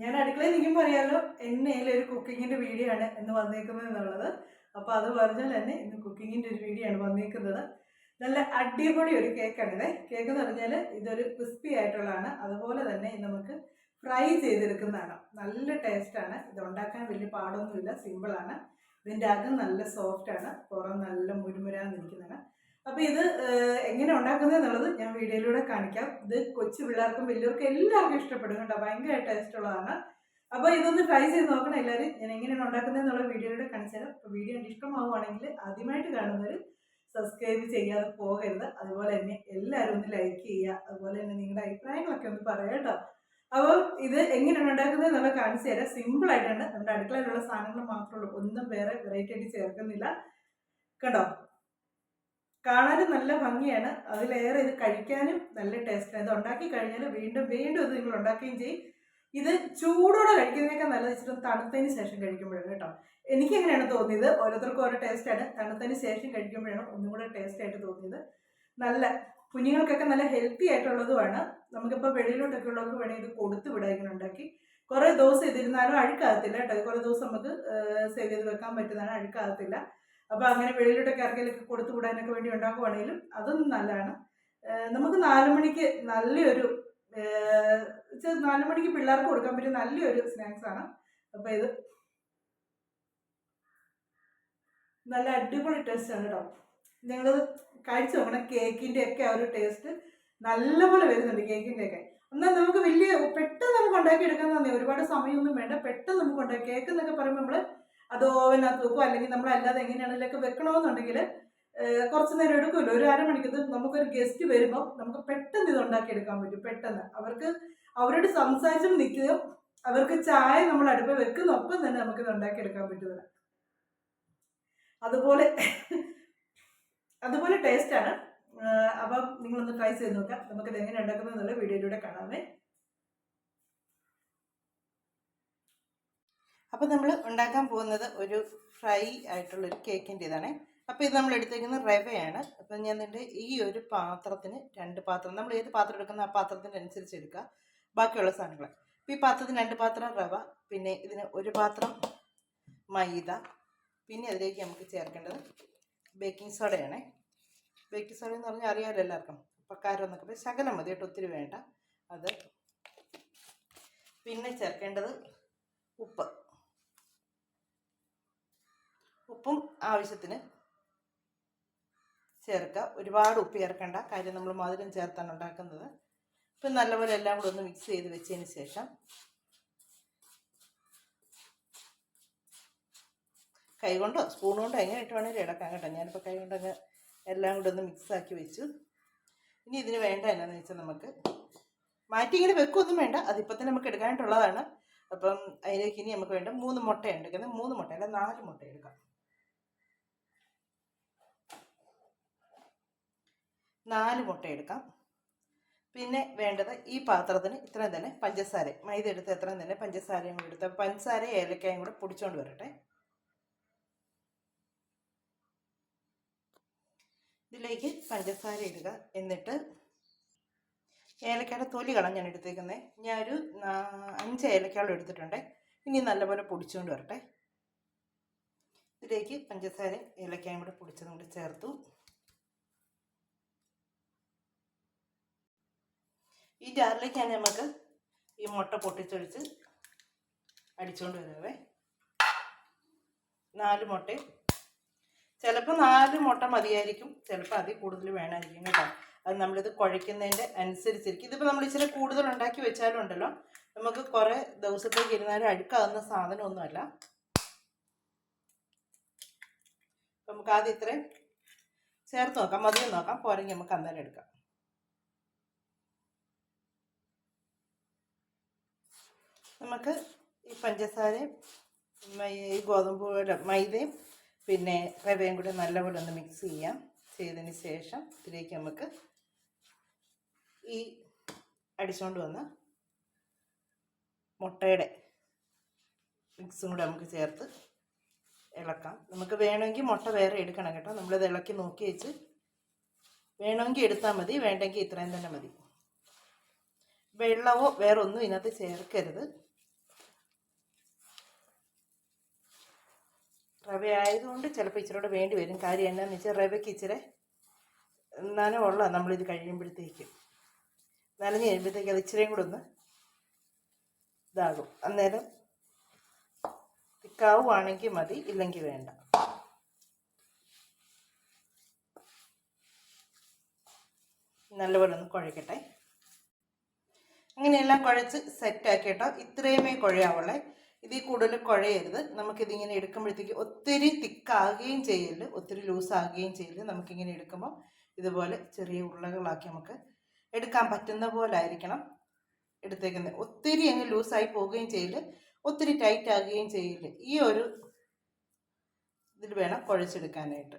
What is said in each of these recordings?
ഞാൻ അടുക്കളയിൽ നിൽക്കുമ്പോൾ അറിയാമല്ലോ എന്നെ ഒരു കുക്കിങ്ങിന്റെ വീഡിയോ ആണ് എന്ന് വന്നേക്കുന്നത് എന്നുള്ളത്. അപ്പോൾ അത് പറഞ്ഞാൽ തന്നെ ഇന്ന് കുക്കിങ്ങിന്റെ ഒരു വീഡിയോ ആണ് വന്നേക്കുന്നത്. നല്ല അടിപൊളി ഒരു കേക്കാണിത്. കേക്ക് എന്ന് പറഞ്ഞാൽ ഇതൊരു ക്രിസ്പി ആയിട്ടുള്ളതാണ്. അതുപോലെ തന്നെ നമുക്ക് ഫ്രൈ ചെയ്തെടുക്കുന്നതാണ്. നല്ല ടേസ്റ്റാണ് ഇത് ഉണ്ടാക്കാൻ വലിയ പാടൊന്നുമില്ല. സിമ്പിളാണ് ഇതിന്റെ അകം നല്ല സോഫ്റ്റ് ആണ്. പുറം നല്ല മുരുമുരാന്നിരിക്കുന്നതാണ്. അപ്പോൾ ഇത് എങ്ങനെ ഉണ്ടാക്കുന്നത് എന്നുള്ളത് ഞാൻ വീഡിയോയിലൂടെ കാണിക്കാം. ഇത് കൊച്ചു പിള്ളേർക്കും വലിയവർക്കും എല്ലാവർക്കും ഇഷ്ടപ്പെടും കേട്ടോ. ഭയങ്കര ടേസ്റ്റ് ഉള്ളതാണ്. അപ്പോൾ ഇതൊന്ന് ട്രൈ ചെയ്ത് നോക്കണം എല്ലാവരും. ഞാൻ എങ്ങനെയാണ് ഉണ്ടാക്കുന്നത് എന്നുള്ള വീഡിയോയിലൂടെ കാണിച്ചു തരാം. അപ്പോൾ വീഡിയോ ഇഷ്ടമാവുകയാണെങ്കിൽ ആദ്യമായിട്ട് കാണുന്നവർ സബ്സ്ക്രൈബ് ചെയ്യാതെ പോകരുത്. അതുപോലെ തന്നെ എല്ലാവരും ഒന്ന് ലൈക്ക് ചെയ്യുക. അതുപോലെ തന്നെ നിങ്ങളുടെ അഭിപ്രായങ്ങളൊക്കെ ഒന്ന് പറയാം കേട്ടോ. അപ്പോൾ ഇത് എങ്ങനെയാണ് ഉണ്ടാക്കുന്നത് എന്നുള്ള കാണിച്ചു തരാം. സിമ്പിൾ ആയിട്ടാണ്. നമ്മുടെ അടുക്കളയിലുള്ള സാധനങ്ങൾ മാത്രമേ ഉള്ളൂ. ഒന്നും വേറെ വെറൈറ്റി ആയിട്ട് ചേർക്കുന്നില്ല. കണ്ടോ? കാണാനും നല്ല ഭംഗിയാണ്. അതിലേറെ ഇത് കഴിക്കാനും നല്ല ടേസ്റ്റാണ് ഇത് ഉണ്ടാക്കി കഴിഞ്ഞാൽ വീണ്ടും വീണ്ടും ഇത് നിങ്ങൾ ഉണ്ടാക്കുകയും ചെയ്യും. ഇത് ചൂടോടെ കഴിക്കുന്നതിനേക്കാൾ നല്ലത് ഇച്ചിരി തണുത്തതിന് ശേഷം കഴിക്കുമ്പോഴാണ് കേട്ടോ. എനിക്ക് എങ്ങനെയാണ് തോന്നിയത്. ഓരോരുത്തർക്കും ഓരോ ടേസ്റ്റാണ് തണുത്തതിന് ശേഷം കഴിക്കുമ്പോഴാണ് ഒന്നും കൂടെ ടേസ്റ്റ് ആയിട്ട് തോന്നിയത്. നല്ല കുഞ്ഞുങ്ങൾക്കൊക്കെ നല്ല ഹെൽത്തി ആയിട്ടുള്ളതുമാണ്. നമുക്കിപ്പോൾ വെളിയിലോട്ടൊക്കെ ഉള്ളവർക്ക് വേണമെങ്കിൽ ഇത് കൊടുത്തു വിടാം ഇങ്ങനെ ഉണ്ടാക്കി. കുറേ ദിവസം ഇതിരുന്നാലും അഴുക്കാകത്തില്ല കേട്ടോ. കുറേ ദിവസം നമുക്ക് സേവ് ചെയ്ത് വെക്കാൻ പറ്റുന്നതാണ്. അഴുക്കാകത്തില്ല. അപ്പോൾ അങ്ങനെ വെളിയിലോട്ടൊക്കെ ആർക്കെങ്കിലൊക്കെ കൊടുത്തു വിടാനൊക്കെ വേണ്ടി ഉണ്ടാക്കുവാണെങ്കിലും അതും നല്ലതാണ്. നമുക്ക് നാല് മണിക്ക് നല്ലൊരു നാല് മണിക്ക് പിള്ളേർക്ക് കൊടുക്കാൻ പറ്റിയ നല്ലൊരു സ്നാക്സ് ആണ്. അപ്പോൾ ഇത് നല്ല അടിപൊളി ടേസ്റ്റ് ആണ് കേട്ടോ നിങ്ങൾ കഴിച്ചു നോക്കണം. കേക്കിന്റെ ഒക്കെ ആ ഒരു ടേസ്റ്റ് നല്ലപോലെ വരുന്നുണ്ട് കേക്കിന്റെ ഒക്കെ എന്നാൽ നമുക്ക് വലിയ പെട്ടെന്ന് നമുക്ക് ഉണ്ടാക്കി എടുക്കാൻ തന്നെ ഒരുപാട് സമയമൊന്നും വേണ്ട. പെട്ടെന്ന് നമുക്ക് ഉണ്ടാക്കി കേക്ക് എന്നൊക്കെ പറയുമ്പോൾ നമ്മൾ അത് ഓവനകത്ത് വെക്കും? അല്ലെങ്കിൽ നമ്മൾ അല്ലാതെ എങ്ങനെയാണെങ്കിലൊക്കെ വെക്കണമെന്നുണ്ടെങ്കിൽ കുറച്ച് നേരം എടുക്കുമല്ലോ. ഒരു അരമണിക്കൂർ നമുക്കൊരു ഗസ്റ്റ് വരുമ്പോൾ നമുക്ക് പെട്ടെന്ന് ഇത് ഉണ്ടാക്കിയെടുക്കാൻ പറ്റും പെട്ടെന്ന്. അവർക്ക് അവരോട് സംസാരിച്ചും നിൽക്കുകയും അവർക്ക് ചായ നമ്മൾ അടുപ്പ് വെക്കുന്ന ഒപ്പം തന്നെ നമുക്കിത് ഉണ്ടാക്കിയെടുക്കാൻ പറ്റുന്നത്. അതുപോലെ അതുപോലെ ടേസ്റ്റാണ് അപ്പം നിങ്ങളൊന്ന് ട്രൈ ചെയ്ത് നോക്കാം. നമുക്കിത് എങ്ങനെ ഉണ്ടാക്കുന്നത് എന്നുള്ള വീഡിയോയിലൂടെ കാണാമേ അപ്പോൾ നമ്മൾ ഉണ്ടാക്കാൻ പോകുന്നത് ഒരു ഫ്രൈ ആയിട്ടുള്ളൊരു കേക്കിന്റെ ഇതാണ്. അപ്പോൾ ഇത് നമ്മൾ എടുത്തേക്കുന്നത് റവയാണ്. അപ്പം ഞാൻ എന്റെ ഈ ഒരു പാത്രത്തിന് രണ്ട് പാത്രം നമ്മൾ ഏത് പാത്രം എടുക്കുന്ന ആ പാത്രത്തിന് അനുസരിച്ച് എടുക്കുക. ബാക്കിയുള്ള സാധനങ്ങൾ. അപ്പോൾ ഈ പാത്രത്തിന് രണ്ട് പാത്രം റവ പിന്നെ ഇതിന് ഒരു പാത്രം മൈദ പിന്നെ അതിലേക്ക് നമുക്ക് ചേർക്കേണ്ടത് ബേക്കിംഗ് സോഡയാണ്. ബേക്കിംഗ് സോഡ എന്ന് പറഞ്ഞാൽ അറിയാമല്ലോ എല്ലാവർക്കും പക്കാരം എന്നൊക്കെ പറയും. ശകലം മതി കേട്ടോ ഒത്തിരി വേണ്ട. അത് പിന്നെ ചേർക്കേണ്ടത് ഉപ്പ്. ഉപ്പും ആവശ്യത്തിന് ചേർക്കുക ഒരുപാട് ഉപ്പ് ചേർക്കേണ്ട. കാര്യം നമ്മൾ മധുരം ചേർത്താണ് ഉണ്ടാക്കുന്നത്. ഇപ്പം നല്ലപോലെ എല്ലാം കൂടെ ഒന്ന് മിക്സ് ചെയ്ത് വെച്ചതിന് ശേഷം കൈ കൊണ്ടോ സ്പൂൺ കൊണ്ടോ എങ്ങനെ ഇട്ട് വേണേലും ഇടക്കാം കേട്ടോ. ഞാനിപ്പോൾ കൈ കൊണ്ടങ്ങ് എല്ലാം കൂടെ ഒന്ന് മിക്സ് ആക്കി വെച്ചു. ഇനി ഇതിന് വേണ്ട എന്നാന്ന് വെച്ചാൽ നമുക്ക് മാറ്റി ഇങ്ങനെ വെക്കൊന്നും വേണ്ട. അതിപ്പോൾ തന്നെ നമുക്ക് എടുക്കാനായിട്ടുള്ളതാണ്. അപ്പം അതിലേക്ക് ഇനി നമുക്ക് വേണ്ട മൂന്ന് മുട്ട എടുക്കുന്നത് മൂന്ന് മുട്ട അല്ല നാല് മുട്ട എടുക്കാം. നാല് മുട്ട എടുക്കാം. പിന്നെ വേണ്ടത് ഈ പാത്രത്തിന് ഇത്രയും തന്നെ പഞ്ചസാര. മൈദ എടുത്ത് എത്രയും തന്നെ പഞ്ചസാരയും കൂടി എടുത്ത് പഞ്ചസാര ഏലക്കായും കൂടെ പൊടിച്ചുകൊണ്ട് വരട്ടെ. ഇതിലേക്ക് പഞ്ചസാര ഇടുക. എന്നിട്ട് ഏലക്കയുടെ തൊലി ഞാൻ എടുത്തേക്കുന്നത് ഞാനൊരു അഞ്ച് ഏലക്കയോളം എടുത്തിട്ടുണ്ട്. ഇനി നല്ലപോലെ പൊടിച്ചുകൊണ്ട് വരട്ടെ. ഇതിലേക്ക് പഞ്ചസാര ഏലക്കായും കൂടെ പൊടിച്ചതും കൂടി ചേർത്തു. ഈ ജാറിലേക്കാണ് നമുക്ക് ഈ മുട്ട പൊട്ടിച്ചൊഴിച്ച് അടിച്ചുകൊണ്ട് വരാവേ. നാല് മുട്ടയും. ചിലപ്പോൾ നാല് മുട്ട മതിയായിരിക്കും. ചിലപ്പോൾ അതിൽ കൂടുതൽ വേണമായിരിക്കും കേട്ടോ. അത് നമ്മളിത് കുഴയ്ക്കുന്നതിന്റെ അനുസരിച്ചിരിക്കും. ഇതിപ്പോൾ നമ്മൾ ഇച്ചിരി കൂടുതൽ ഉണ്ടാക്കി വെച്ചാലും ഉണ്ടല്ലോ. നമുക്ക് കുറേ ദിവസത്തേക്ക് ഇരുന്നാലും അഴുക്കാവുന്ന സാധനമൊന്നുമല്ല. നമുക്കാദ്യം ഇത്രയും ചേർത്ത് നോക്കാം. മതിയും നോക്കാം. പോരെങ്കിൽ നമുക്ക് അന്നേരം എടുക്കാം. നമുക്ക് ഈ പഞ്ചസാരയും ഈ ഗോതമ്പ് മൈദയും പിന്നെ റവയും കൂടെ നല്ലപോലെ ഒന്ന് മിക്സ് ചെയ്യാം. ചെയ്തതിന് ശേഷം ഇതിലേക്ക് നമുക്ക് ഈ അടിച്ചുകൊണ്ട് വന്ന മുട്ടയുടെ മിക്സും കൂടെ നമുക്ക് ചേർത്ത് ഇളക്കാം. നമുക്ക് വേണമെങ്കിൽ മുട്ട വേറെ എടുക്കണം കേട്ടോ. നമ്മളിത് ഇളക്കി നോക്കി വെച്ച് വേണമെങ്കിൽ എടുത്താൽ മതി വേണ്ടെങ്കിൽ ഇത്രയും തന്നെ മതി. വെള്ളമോ വേറൊന്നും ഇതിനകത്ത് ചേർക്കരുത്. റവ ആയതുകൊണ്ട് ചിലപ്പോൾ ഇച്ചിരി കൂടെ വേണ്ടി വരും. കാര്യം എന്നാന്ന് വെച്ചാൽ റവയ്ക്ക് ഇച്ചിരി നനവുള്ള നമ്മളിത് കഴിയുമ്പോഴത്തേക്കും. നനഞ്ഞ് കഴിയുമ്പോഴത്തേക്ക് അത് ഇച്ചിരിയും കൂടെ ഒന്ന് ഇതാകും. അന്നേരം തിക്കാവുകയാണെങ്കിൽ മതി ഇല്ലെങ്കിൽ വേണ്ട. നല്ലപോലെ ഒന്ന് കുഴക്കട്ടെ. അങ്ങനെയെല്ലാം കുഴച്ച് സെറ്റാക്കി കേട്ടോ ഇത്രയുമേ കുഴയാവുള്ളേ. ഇതിൽ കൂടുതൽ കുഴയരുത്. നമുക്കിതിങ്ങനെ എടുക്കുമ്പോഴത്തേക്ക് ഒത്തിരി തിക്കാകുകയും ചെയ്യരുത്. ഒത്തിരി ലൂസാകുകയും ചെയ്യരുത്. നമുക്കിങ്ങനെ എടുക്കുമ്പോൾ ഇതുപോലെ ചെറിയ ഉരുളകളാക്കി നമുക്ക് എടുക്കാൻ പറ്റുന്ന പോലെ ആയിരിക്കണം എടുത്തേക്കുന്നത് ഒത്തിരി അങ്ങ് ലൂസായി പോവുകയും ചെയ്യൽ ഒത്തിരി ടൈറ്റ് ആകുകയും ചെയ്യില്ല ഈ ഒരു ഇതിൽ വേണം കുഴച്ചെടുക്കാനായിട്ട്.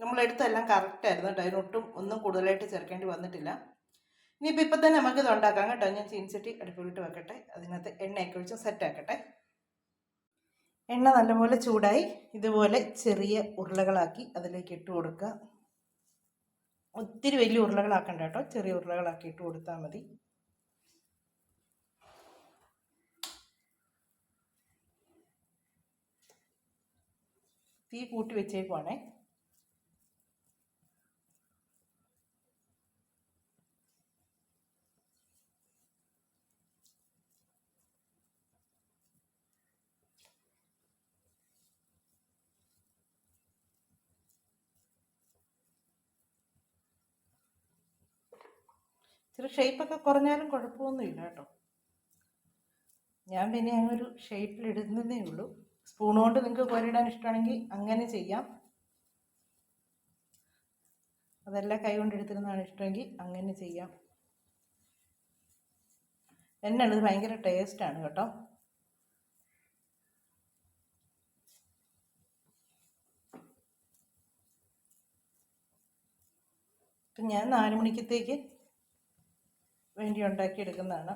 നമ്മളെടുത്തെല്ലാം കറക്റ്റായിരുന്നു കേട്ടോ. അതിനൊട്ടും ഒന്നും കൂടുതലായിട്ട് ചേർക്കേണ്ടി വന്നിട്ടില്ല. ഇനിയിപ്പോൾ ഇപ്പം തന്നെ നമുക്കിത് ഉണ്ടാക്കാം കേട്ടോ. ഞാൻ ചീൻചട്ടി അടുപ്പിലിട്ട് വെക്കട്ടെ. അതിനകത്ത് എണ്ണയൊക്കെ ഒഴിച്ച് സെറ്റാക്കട്ടെ. എണ്ണ നല്ലപോലെ ചൂടായി ഇതുപോലെ ചെറിയ ഉരുളകളാക്കി അതിലേക്ക് ഇട്ട് കൊടുക്കുക. ഒത്തിരി വലിയ ഉരുളകളാക്കണ്ട കേട്ടോ. ചെറിയ ഉരുളകളാക്കി ഇട്ട് കൊടുത്താൽ മതി. തീ കൂട്ടി വെച്ചേക്കുവാണേ. ഇച്ചിരി ഷേപ്പൊക്കെ കുറഞ്ഞാലും കുഴപ്പമൊന്നുമില്ല കേട്ടോ. ഞാൻ പിന്നെ അങ്ങ് ഒരു ഷേപ്പിൽ ഇടുന്നതേ ഉള്ളൂ. സ്പൂൺ കൊണ്ട് നിങ്ങൾക്ക് കോരിടാൻ ഇഷ്ടമാണെങ്കിൽ അങ്ങനെ ചെയ്യാം. അതല്ല കൈ കൊണ്ട് എടുത്തിരുന്നതാണ് ഇഷ്ടമെങ്കിൽ അങ്ങനെ ചെയ്യാം. എന്നാണ് ഇത് ഭയങ്കര ടേസ്റ്റാണ് കേട്ടോ. ഞാൻ നാല് മണിക്കത്തേക്ക് വേണ്ടി ഉണ്ടാക്കിയെടുക്കുന്നതാണ്.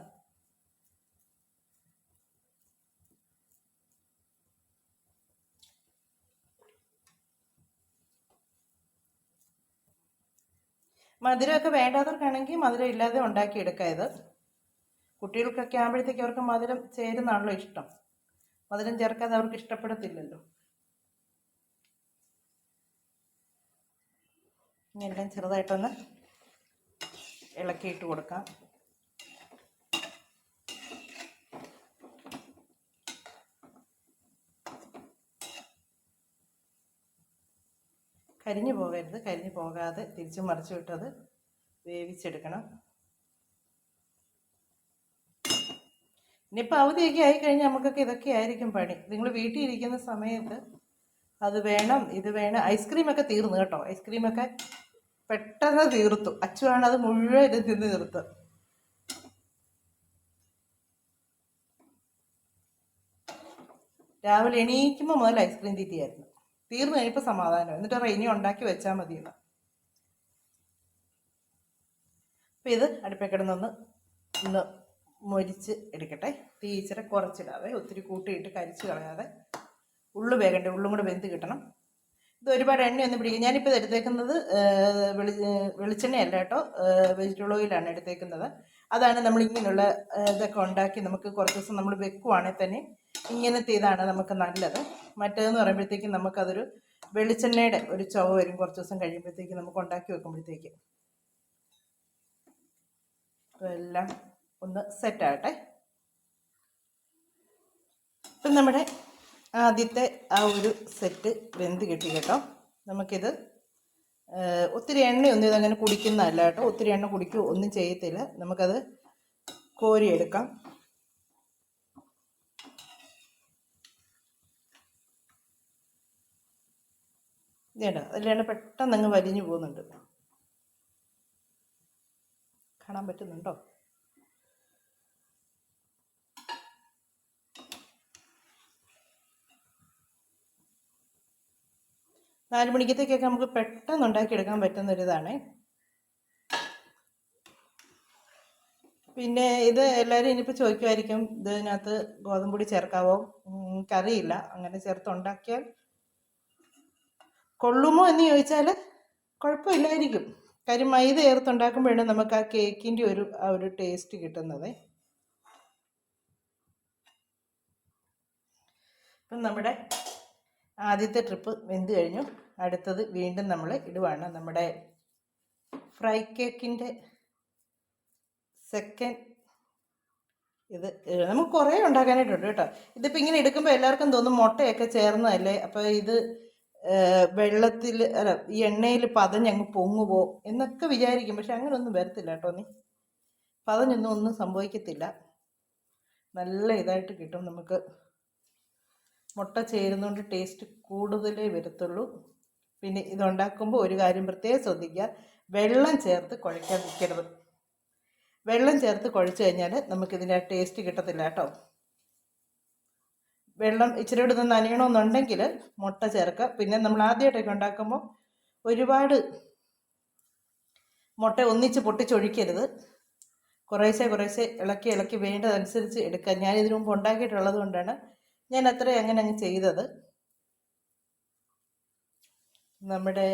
മധുരമൊക്കെ വേണ്ടാത്തവർക്കാണെങ്കിൽ മധുരം ഇല്ലാതെ ഉണ്ടാക്കിയെടുക്കാം ഇത് കുട്ടികൾക്കൊക്കെ ആകുമ്പോഴത്തേക്ക് അവർക്ക് മധുരം ചേരുന്നാണല്ലോ ഇഷ്ടം. മധുരം ചേർക്കാതെ അവർക്ക് ഇഷ്ടപ്പെടത്തില്ലല്ലോ. ഇനി എല്ലാം ചെറുതായിട്ടൊന്ന് ഇളക്കിയിട്ട് കൊടുക്കാം. കരിഞ്ഞു പോകരുത്. കരിഞ്ഞു പോകാതെ തിരിച്ചു മറിച്ചു വിട്ടത് വേവിച്ചെടുക്കണം. ഇനിയിപ്പോൾ അവധിയൊക്കെ ആയിക്കഴിഞ്ഞാൽ നമുക്കൊക്കെ ഇതൊക്കെ ആയിരിക്കും പണി. നിങ്ങൾ വീട്ടിൽ ഇരിക്കുന്ന സമയത്ത് അത് വേണം ഇത് വേണം. ഐസ്ക്രീമൊക്കെ തീർന്നു കേട്ടോ. ഐസ്ക്രീമൊക്കെ പെട്ടെന്ന് തീർത്തു. അച്ചുവാണ് അത് മുഴുവൻ ഇത് തിന്ന് തീർത്ത് രാവിലെ എണീക്കുമ്പോൾ മുതൽ ഐസ്ക്രീം തീറ്റിയായിരുന്നു. തീർന്നു കഴിഞ്ഞപ്പോൾ സമാധാനം. എന്നിട്ട് റെയിനി ഉണ്ടാക്കി വെച്ചാൽ മതി എന്ന് അപ്പം ഇത് അടുപ്പേ കിടന്നൊന്ന് ഒന്ന് മൊരിച്ച് എടുക്കട്ടെ. തീ ഇച്ചിരി കുറച്ചിടാതെ ഒത്തിരി കൂട്ടിയിട്ട് കരിച്ച് കളയാതെ ഉള്ളു വേകണ്ടേ ഉള്ളും കൂടെ വെന്ത് കിട്ടണം. ഇത് ഒരുപാട് എണ്ണയൊന്നും പിടിക്കും ഞാനിപ്പോൾ എടുത്തേക്കുന്നത് വെളി വെളിച്ചെണ്ണയല്ല കേട്ടോ. വെജിറ്റബിൾ ഓയിലാണ് എടുത്തേക്കുന്നത്. അതാണ് നമ്മൾ ഇങ്ങനെയുള്ള ഇതൊക്കെ ഉണ്ടാക്കി നമുക്ക് കുറച്ച് ദിവസം നമ്മൾ വെക്കുവാണെങ്കിൽ തന്നെ ഇങ്ങനത്തെ ഇതാണ് നമുക്ക് നല്ലത്. മറ്റേതെന്ന് പറയുമ്പോഴത്തേക്കും നമുക്കതൊരു വെളിച്ചെണ്ണയുടെ ഒരു ചുവ വരും. കുറച്ച് ദിവസം കഴിയുമ്പോഴത്തേക്ക് നമുക്ക് ഉണ്ടാക്കി വെക്കുമ്പോഴത്തേക്ക്. എല്ലാം ഒന്ന് സെറ്റാകട്ടെ ഇപ്പം നമ്മുടെ ആദ്യത്തെ ആ ഒരു സെറ്റ് വെന്ത് കിട്ടി കേട്ടോ. നമുക്കിത് ഒത്തിരി എണ്ണയൊന്നും ഇതങ്ങനെ കുടിക്കുന്നതല്ല കേട്ടോ. ഒത്തിരി എണ്ണ കുടിക്കുക ഒന്നും ചെയ്യത്തില്ല. നമുക്കത് കോരിയെടുക്കാം. ഇതേട്ടോ അതിലാണ് പെട്ടെന്ന് അങ്ങ് വലിഞ്ഞു പോകുന്നുണ്ട്. കാണാൻ പറ്റുന്നുണ്ടോ? നാല് മണിക്കത്തേക്കൊക്കെ നമുക്ക് പെട്ടെന്ന് ഉണ്ടാക്കിയെടുക്കാൻ പറ്റുന്ന ഒരിതാണ് പിന്നെ ഇത് എല്ലാവരും ഇനിയിപ്പോൾ ചോദിക്കുമായിരിക്കും ഇതിനകത്ത് ഗോതമ്പൊടി ചേർക്കാവോ? എനിക്കറിയില്ല. അങ്ങനെ ചേർത്ത് ഉണ്ടാക്കിയാൽ കൊള്ളുമോ എന്ന് ചോദിച്ചാൽ കുഴപ്പമില്ലായിരിക്കും. കാര്യം മൈദ ചേർത്തുണ്ടാക്കുമ്പോഴാണ് നമുക്ക് ആ കേക്കിന്റെ ഒരു ആ ഒരു ടേസ്റ്റ് കിട്ടുന്നത്. ഇപ്പം നമ്മുടെ ആദ്യത്തെ ട്രിപ്പ് വെന്ത് കഴിഞ്ഞു. അടുത്തത് വീണ്ടും നമ്മൾ ഇടുവാണ്. നമ്മുടെ ഫ്രൈ കേക്കിന്റെ സെക്കൻഡ് ഇത് നമുക്ക് കുറേ ഉണ്ടാക്കാനായിട്ടുണ്ട് കേട്ടോ. ഇതിപ്പോൾ ഇങ്ങനെ എടുക്കുമ്പോൾ എല്ലാവർക്കും തോന്നും മുട്ടയൊക്കെ ചേർന്നതല്ലേ? അപ്പോൾ ഇത് വെള്ളത്തിൽ അല്ല ഈ എണ്ണയിൽ പതഞ്ഞങ്ങ് പൊങ്ങുവോ എന്നൊക്കെ വിചാരിക്കും. പക്ഷെ അങ്ങനെ ഒന്നും വരത്തില്ല കേട്ടോ നീ. പതഞ്ഞൊന്നും ഒന്നും സംഭവിക്കത്തില്ല. നല്ല ഇതായിട്ട് കിട്ടും നമുക്ക്. മുട്ട ചേരുന്നതുകൊണ്ട് ടേസ്റ്റ് കൂടുതലേ വരത്തുള്ളൂ. പിന്നെ ഇതുണ്ടാക്കുമ്പോൾ ഒരു കാര്യം പ്രത്യേകം ശ്രദ്ധിക്കുക. വെള്ളം ചേർത്ത് കുഴയ്ക്കാൻ നിൽക്കരുത് വെള്ളം ചേർത്ത് കുഴച്ച് കഴിഞ്ഞാൽ നമുക്കിതിന്റെ ടേസ്റ്റ് കിട്ടത്തില്ല കേട്ടോ. വെള്ളം ഇച്ചിരി കൂടെ നനയണമെന്നുണ്ടെങ്കിൽ മുട്ട ചേർക്കുക. പിന്നെ നമ്മൾ ആദ്യമായിട്ടൊക്കെ ഉണ്ടാക്കുമ്പോൾ ഒരുപാട് മുട്ട ഒന്നിച്ച് പൊട്ടിച്ചൊഴിക്കരുത്. കുറേശ്ശെ കുറേശ്ശെ ഇളക്കി ഇളക്കി വേണ്ടതനുസരിച്ച് എടുക്കുക. ഞാൻ ഇതിനു മുമ്പ് ഉണ്ടാക്കിയിട്ടുള്ളത് കൊണ്ടാണ് ഞാൻ അത്രയും അങ്ങനെ അങ്ങ് ചെയ്തത്. നമ്മുടെ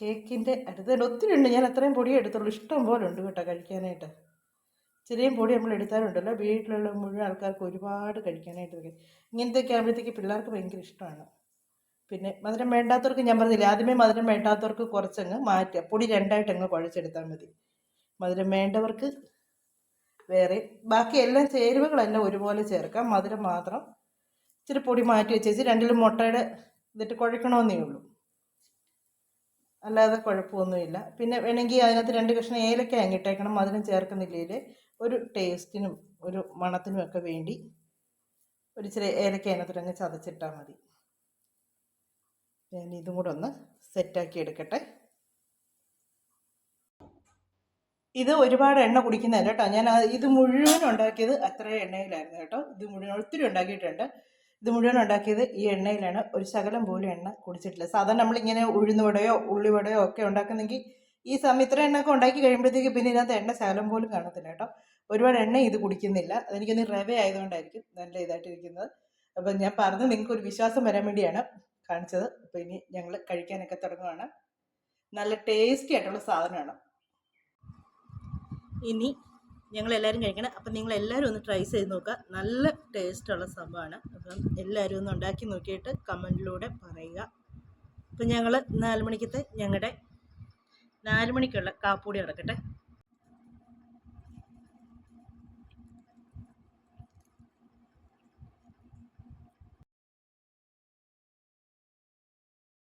കേക്കിന്റെ അടുത്ത് ഒത്തിരി ഉണ്ട്. ഞാൻ അത്രയും പൊടിയേ ഇഷ്ടം പോലെ ഉണ്ട് കേട്ടോ കഴിക്കാനായിട്ട്. ചെറിയ പൊടി നമ്മൾ എടുത്താലുണ്ടല്ലോ. വീട്ടിലുള്ള മുഴുവൻ ആൾക്കാർക്ക് ഒരുപാട് കഴിക്കാനായിട്ട് ഇങ്ങനത്തെ ഇങ്ങനത്തെയൊക്കെ ആകുമ്പോഴത്തേക്ക് പിള്ളേർക്ക് ഭയങ്കര ഇഷ്ടമാണ്. പിന്നെ മധുരം വേണ്ടാത്തവർക്ക് ഞാൻ പറഞ്ഞില്ല ആദ്യമേ മധുരം വേണ്ടാത്തവർക്ക് കുറച്ചങ്ങ് മാറ്റുക. പൊടി രണ്ടായിട്ട് അങ്ങ് കുഴച്ചെടുത്താൽ മതി. മധുരം വേണ്ടവർക്ക് വേറെ ബാക്കി എല്ലാം ചേരുവകളെല്ലാം ഒരുപോലെ ചേർക്കാം. മധുരം മാത്രം ഇച്ചിരി പൊടി മാറ്റി വെച്ചേച്ച് രണ്ടിലും മുട്ടയുടെ ഇതിട്ട് കുഴക്കണമെന്നേ ഉള്ളൂ. അല്ലാതെ കുഴപ്പമൊന്നുമില്ല. പിന്നെ വേണമെങ്കിൽ അതിനകത്ത് രണ്ട് കഷ്ണം ഏലക്ക അങ്ങിട്ടേക്കണം മധുരം ചേർക്കുന്നില്ലെങ്കിൽ ഒരു ടേസ്റ്റിനും ഒരു മണത്തിനും ഒക്കെ വേണ്ടി ഒരു ചെറിയ ഏലക്ക ചതച്ചിട്ടാൽ മതി. ഞാൻ ഇതും കൂടെ ഒന്ന് സെറ്റാക്കി എടുക്കട്ടെ. ഇത് ഒരുപാട് എണ്ണ കുടിക്കുന്നതല്ല കേട്ടോ. ഞാൻ ഇത് മുഴുവൻ ഉണ്ടാക്കിയത് അത്ര എണ്ണയിലായിരുന്നു കേട്ടോ. ഇത് മുഴുവൻ ഒത്തിരി ഉണ്ടാക്കിയിട്ടുണ്ട്. ഇത് മുഴുവൻ ഉണ്ടാക്കിയത് ഈ എണ്ണയിലാണ്. ഒരു ശകലം പോലും എണ്ണ കുടിച്ചിട്ടില്ല. സാധാരണ നമ്മളിങ്ങനെ ഉഴുന്നുവടയോ ഉള്ളിവടയോ ഒക്കെ ഉണ്ടാക്കുന്നെങ്കിൽ ഈ സമയം ഇത്ര ഒക്കെ ഉണ്ടാക്കി കഴിയുമ്പോഴത്തേക്ക് പിന്നെ ഇതിനകത്ത് എണ്ണ ശകലം പോലും കാണത്തില്ല കേട്ടോ. ഒരുപാട് എണ്ണ ഇത് കുടിക്കുന്നില്ല. അതെനിക്കൊന്ന് റവ ആയതുകൊണ്ടായിരിക്കും നല്ല ഇതായിട്ടിരിക്കുന്നത് അപ്പം ഞാൻ പറഞ്ഞ് നിങ്ങൾക്ക് ഒരു വിശ്വാസം വരാൻ വേണ്ടിയാണ് കാണിച്ചത്. അപ്പോൾ ഇനി ഞങ്ങൾ കഴിക്കാനൊക്കെ തുടങ്ങുകയാണ് നല്ല ടേസ്റ്റി ആയിട്ടുള്ള സാധനമാണ്. ഇനി ഞങ്ങൾ എല്ലാവരും കഴിക്കണം. അപ്പം നിങ്ങൾ എല്ലാവരും ഒന്ന് ട്രൈ ചെയ്ത് നോക്കുക. നല്ല ടേസ്റ്റ് ഉള്ള സംഭവമാണ്. അപ്പം എല്ലാവരും ഒന്ന് ഉണ്ടാക്കി നോക്കിയിട്ട് കമന്റിലൂടെ പറയുക. അപ്പം ഞങ്ങൾ നാല് മണിക്കത്തെ ഞങ്ങളുടെ നാല് മണിക്കുള്ള കാപ്പൂടി നടക്കട്ടെ.